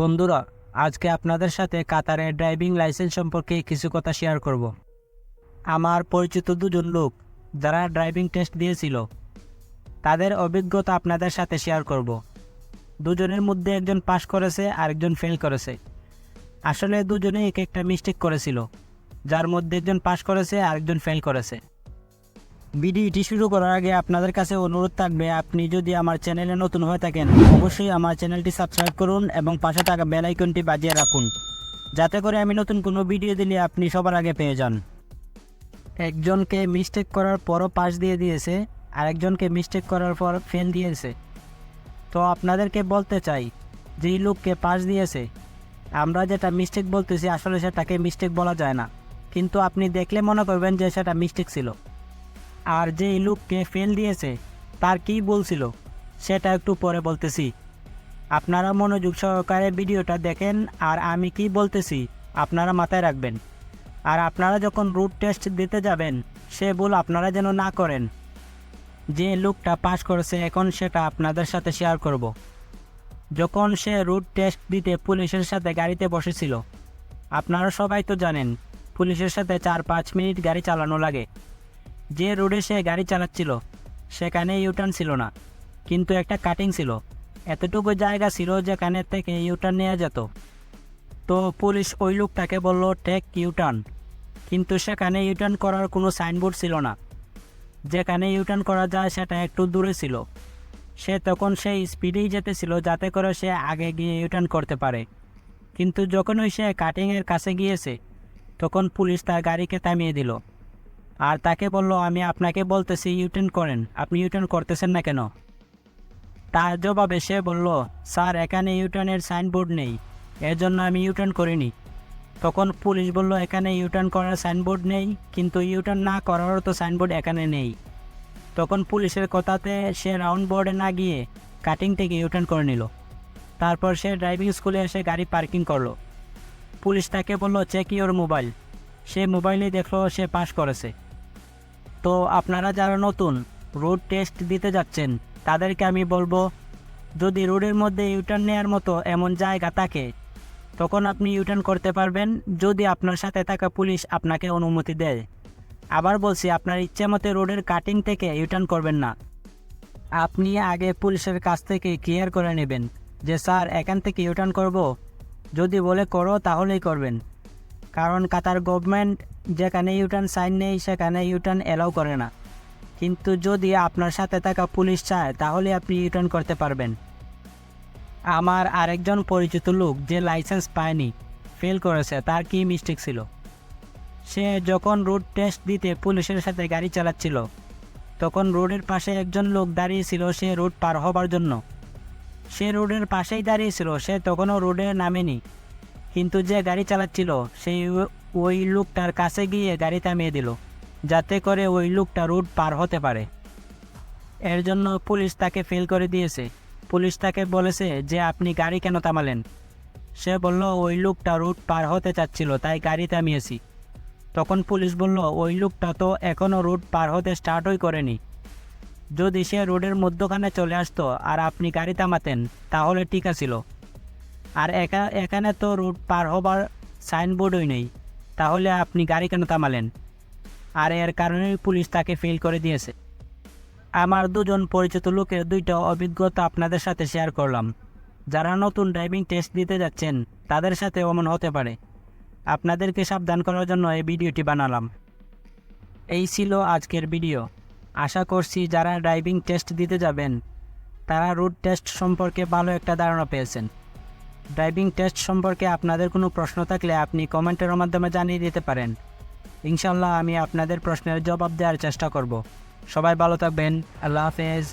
বন্ধুরা, আজকে আপনাদের সাথে কাতারের ড্রাইভিং লাইসেন্স সম্পর্কে কিছু কথা শেয়ার করব। আমার পরিচিত দুজন লোক যারা ড্রাইভিং টেস্ট দিয়েছিল, তাদের অভিজ্ঞতা আপনাদের সাথে শেয়ার করব। দুজনের মধ্যে একজন পাশ করেছে আর একজন ফেল করেছে। আসলে দুজনে এক একটা মিস্টেক করেছিল, যার মধ্যে একজন পাশ করেছে আর একজন ফেল করেছে। ভিডিওটি শুরু করার আগে আপনাদের কাছে অনুরোধ থাকবে, আপনি যদি আমার চ্যানেলে নতুন হয়ে থাকেন, অবশ্যই আমার চ্যানেলটি সাবস্ক্রাইব করুন এবং পাশে থাকা বেল আইকনটি বাজিয়ে রাখুন। যাতে করে আমি নতুন কোনো ভিডিও দিলে আপনি সবার আগে পেয়ে যান। একজনকে মিস্টেক করার পরও পাস দিয়ে দিয়েছে, আরেকজনকে মিস্টেক করার পর ফেল দিয়েছে। তো আপনাদেরকে বলতে চাই, যেই লোককে পাস দিয়েছে, আমরা যেটা মিস্টেক বলতেছি আসলে সেটাকে মিস্টেক বলা যায় না। কিন্তু আপনি দেখলে মনে করবেন যে সেটা মিস্টেক ছিল। আর যে লোককে ফেল দিয়েছে, তার কি বলছিল, সেটা একটু পরে বলতেছি। আপনারা মনোযোগ সহকারে ভিডিওটা দেখেন আর আমি কি বলতেছি, আপনারা মাথায় রাখবেন। আর আপনারা যখন রুট টেস্ট দিতে যাবেন, সে ভুল আপনারা যেন না করেন। যে লোকটা পাস করেছে, এখন সেটা আপনাদের সাথে শেয়ার করব। যখন সে রুট টেস্ট দিতে পুলিশের সাথে গাড়িতে বসেছিল, আপনারা সবাই তো জানেন, পুলিশের সাথে চার পাঁচ মিনিট গাড়ি চালানো লাগে। যে রোডে সে গাড়ি চালাচ্ছিল, সেখানে ইউটার্ন ছিল না। কিন্তু একটা কাটিং ছিল। এতটুকু জায়গা ছিল যেখানে থেকে ইউটার্ন নেওয়া যেত। তো পুলিশ ওই লোকটাকে বলল টেক ইউটার্ন কিন্তু সেখানে ইউটার্ন করার কোনো সাইনবোর্ড ছিল না। যেখানে ইউটার্ন করা যায়, সেটা একটু দূরে ছিল। সে তখন সেই স্পিডেই যেতেছিল যাতে করে সে আগে গিয়ে ইউটার্ন করতে পারে। কিন্তু যখন ওই সে কাটিংয়ের কাছে গিয়েছে, তখন পুলিশ তার গাড়িকে থামিয়ে দিল। আর তাকে বলল, আমি আপনাকে বলতেছি ইউটার্ন করেন। আপনি ইউটার্ন করতেছেন না কেন? তার জবাবে সে বলল, স্যার, এখানে ইউটার্নের সাইনবোর্ড নেই। এর জন্য আমি ইউটার্ন করিনি। তখন পুলিশ বলল, এখানে ইউটার্ন করার সাইনবোর্ড নেই, কিন্তু ইউটার্ন না করারও তো সাইনবোর্ড এখানে নেই। তখন পুলিশের কথাতে সে রাউন্ড বোর্ডে না গিয়ে কাটিং থেকে ইউটার্ন করে নিল। তারপর সে ড্রাইভিং স্কুলে এসে গাড়ি পার্কিং করল। পুলিশ তাকে বলল, চেক ইওর মোবাইল। সে মোবাইলে দেখল, সে পাস করেছে। তো আপনারা যারা নতুন রোড টেস্ট দিতে যাচ্ছেন, তাদেরকে আমি বলব, যদি রোডের মধ্যে ইউটার্ন নেওয়ার মতো এমন জায়গা থাকে, তখন আপনি ইউটার্ন করতে পারবেন, যদি আপনার সাথে থাকা পুলিশ আপনাকে অনুমতি দেয়। আবার বলছি, আপনার ইচ্ছে মতে রোডের কাটিং থেকে ইউটার্ন করবেন না। আপনি আগে পুলিশের কাছ থেকে ক্লিয়ার করে নেবেন যে, স্যার, এখান থেকে ইউটার্ন করব। যদি বলে করো, তাহলেই করবেন। কারণ কাতার গভর্নমেন্ট যেখানে ইউটার্ন সাইন নেই, সেখানে ইউটার্ন এলাও করে না। কিন্তু যদি আপনার সাথে থাকা পুলিশ চায়, তাহলে আপনি ইউটার্ন করতে পারবেন। আমার আরেকজন পরিচিত লোক যে লাইসেন্স পায়নি ফেল করেছে, তার কি মিস্টেক ছিল? সে যখন রোড টেস্ট দিতে পুলিশের সাথে গাড়ি চালাচ্ছিল, তখন রোডের পাশে একজন লোক দাঁড়িয়েছিল, সে রোড পার হবার জন্য। সে রোডের পাশেই দাঁড়িয়েছিল, সে তখনও রোডে নামেনি। কিন্তু যে গাড়ি চালাচ্ছিল, সেই ওই লোকটার কাছে গিয়ে গাড়ি থামিয়ে দিল, যাতে করে ওই লোকটা রুট পার হতে পারে। এর জন্য পুলিশ তাকে ফেল করে দিয়েছে। পুলিশ তাকে বলেছে যে, আপনি গাড়ি কেন থামালেন? সে বলল, ওই লোকটা রুট পার হতে চাচ্ছিল, তাই গাড়ি থামিয়েছি। তখন পুলিশ বলল, ওই লোকটা তো এখনও রুট পার হতে স্টার্টই করেনি। যদি সে রোডের মধ্যখানে চলে আসতো আর আপনি গাড়ি থামাতেন, তাহলে ঠিক আছিল আর একা, এখানে তো রুট পার হবার সাইনবোর্ডই নেই। তাহলে আপনি গাড়ি কেন থামালেন? আর এর কারণেই পুলিশ তাকে ফেল করে দিয়েছে। আমার দুজন পরিচিত লোকের দুইটা অভিজ্ঞতা আপনাদের সাথে শেয়ার করলাম। যারা নতুন ড্রাইভিং টেস্ট দিতে যাচ্ছেন, তাদের সাথে অমন হতে পারে। আপনাদেরকে সাবধান করার জন্য এই ভিডিওটি বানালাম। এই ছিল আজকের ভিডিও। আশা করছি যারা ড্রাইভিং টেস্ট দিতে যাবেন, তারা রুট টেস্ট সম্পর্কে ভালো একটা ধারণা পেয়েছেন। ড্রাইভিং টেস্ট সম্পর্কে আপনাদের কোনো প্রশ্ন থাকলে আপনি কমেন্টের মাধ্যমে জানিয়ে দিতে পারেন। ইনশাল্লাহ আমি আপনাদের প্রশ্নের জবাব দেওয়ার চেষ্টা করব। সবাই ভালো থাকবেন। আল্লাহ হাফেজ।